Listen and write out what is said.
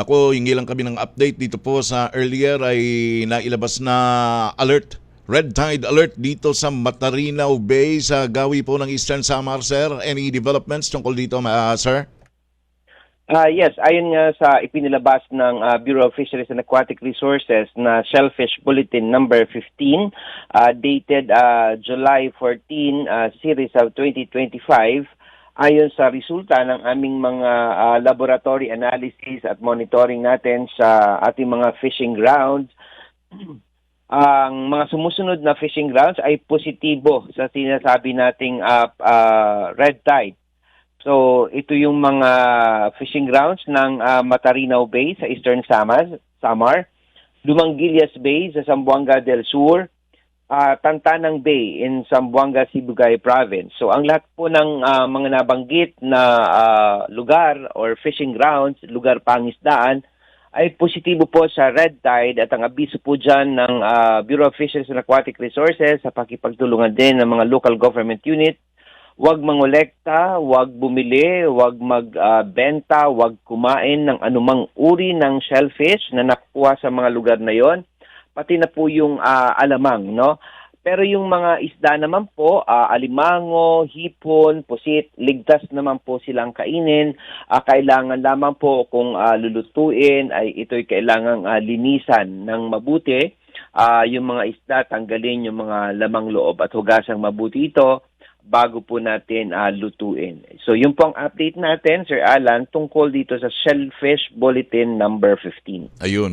Nako, hingi lang kami ng update dito po sa earlier ay nailabas na alert, red tide alert dito sa Matarinaw Bay sa gawi po ng Eastern Samar, sir. Any developments tungkol dito, ma- sir? Ah yes, ayon nga sa ipinilabas ng ah, Bureau of Fisheries and Aquatic Resources na Shellfish Bulletin number 15 ah, dated ah, July 14 ah, series of 2025 ayon sa resulta ng aming mga ah, laboratory analysis at monitoring natin sa ating mga fishing grounds ang mga sumusunod na fishing grounds ay positibo sa sinasabi nating ah, ah, red tide. So, ito yung mga fishing grounds ng ah, Matarinaw Bay sa Eastern Samar, Samar Dumanguillas Bay sa Zamboanga del Sur, ah, Tantanang Bay in Zamboanga, Sibugay Province. So, ang lahat po ng ah, mga nabanggit na ah, lugar or fishing grounds, lugar pangisdaan, ay positibo po sa red tide at ang abiso po dyan ng ah, Bureau of Fisheries and Aquatic Resources sa pakipagtulungan din ng mga local government unit Huwag mangolekta, huwag bumili, huwag magbenta, huwag kumain ng anumang uri ng shellfish na nakuha sa mga lugar na yon. Pati na po yung ah, alamang, no? Pero yung mga isda naman po, ah, alimango, hipon, pusit, ligtas naman po silang kainin. Ah, kailangan lamang po kung ah, lulutuin ay ito'y kailangang ah, linisan ng mabuti. Ah, yung mga isda, tanggalin yung mga lamang loob at hugasang mabuti ito bago po natin ah, lutuin. So yun po ang update natin, Sir Alan, tungkol dito sa Shellfish Bulletin number 15. Ayun.